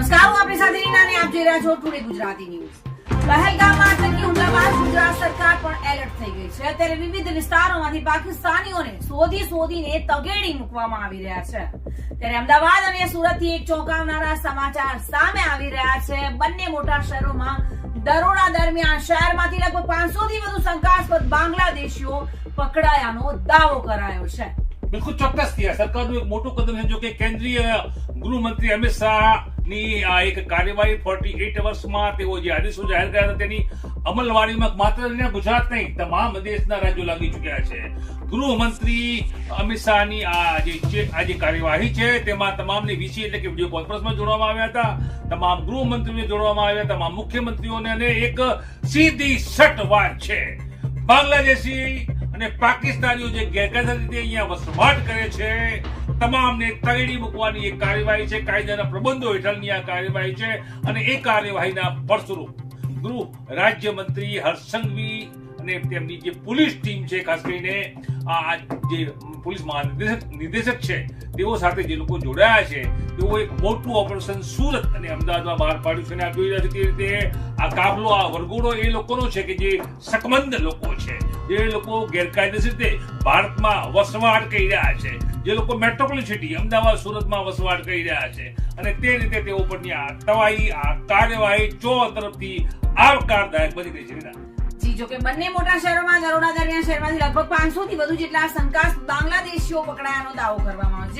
નમસ્કાર, હું આપની સાથે રીના અને આપ જોઈ રહ્યા છો ટુડે ગુજરાતી ન્યૂઝ પહેલગામમાં આતંકી હુમલા બાદ ગુજરાત સરકાર પણ એલર્ટ થઈ ગઈ છે. અત્યારે વિવિધ વિસ્તારોમાંથી પાકિસ્તાનીઓને શોધી શોધીને તગેડી મૂકવામાં આવી રહ્યા છે. ત્યારે અમદાવાદ અને સુરતથી એક ચોંકાવનારા સમાચાર સામે આવી રહ્યા છે. બંને મોટા શહેરોમાં દરોડા દરમિયાન શહેરમાંથી લગભગ પાંચસો થી વધુ શંકાસ્પદ બાંગ્લાદેશીઓ પકડાયાનો દાવો કરાયો છે. બિલકુલ ચોક્કસ થયા. સરકારનું એક મોટું કદમ છે, જો કે કેન્દ્રીય ગૃહમંત્રી અમિત શાહની આ એક કાર્યવાહી ફોર્ટી એટ અવર્સમાં તેઓ જે આદેશો જાહેર કર્યા હતા તેની અમલવારીમાં માત્ર ગુજરાત નહીં, તમામ દેશના રાજ્યો લાગી ચૂક્યા છે. ગૃહમંત્રી અમિત શાહની આ જે આ જે કાર્યવાહી છે, તેમાં તમામને વીસી એટલે કે વીડિયો કોન્ફરન્સમાં જોડવામાં આવ્યા હતા. તમામ ગૃહમંત્રીઓને જોડવામાં આવ્યા, તમામ મુખ્યમંત્રીઓને અને એક સીધી સટ વાત છે. બાંગ્લાદેશી અને પાકિસ્તાનીઓ જે ગેરકાયદા રીતે અહીંયા વસવાટ કરે છે, તમામને તગડી મૂકવાની એક કાર્યવાહી છે, કાયદાના પ્રબંધો હેઠળની આ કાર્યવાહી છે અને એ કાર્યવાહીના ફળસ્વરૂપ ગૃહ રાજ્યમંત્રી હર્ષ અને તેમની જે પોલીસ ટીમ છે, ખાસ કરીને આ જે પોલીસ મહાનિર્દેશક નિર્દેશક છે, તેઓ સાથે જે લોકો જોડાયા છે તેઓ એક મોટું ઓપરેશન સુરત અને અમદાવાદમાં બહાર પાડ્યું છે. અને આપ જોઈ રહ્યા છો તે રીતે આ કાફલો, આ વરઘોડો એ લોકોનો છે કે જે સકમંદ લોકો છે. જે લોકો ગેરકાયદેસર રીતે ભારતમાં વસવાટ કરી રહ્યા છે, જે લોકો મેટ્રોપોલિસ સિટી અમદાવાદ, સુરતમાં વસવાટ કરી રહ્યા છે અને તે રીતે તેઓ પરની આ તવાઈ, આ કાર્યવાહી ચો તરફથી આવકારદાયક બની રહી છે. જી, જો બંને મોટા શહેરોમાં દરોડા દરમિયાન શહેરમાંથી લગભગ પાંચસો થી વધુ જેટલા શંકાસ્પદ બાંગ્લાદેશીઓ પકડાયાનો દાવો કરવામાં આવ્યો છે.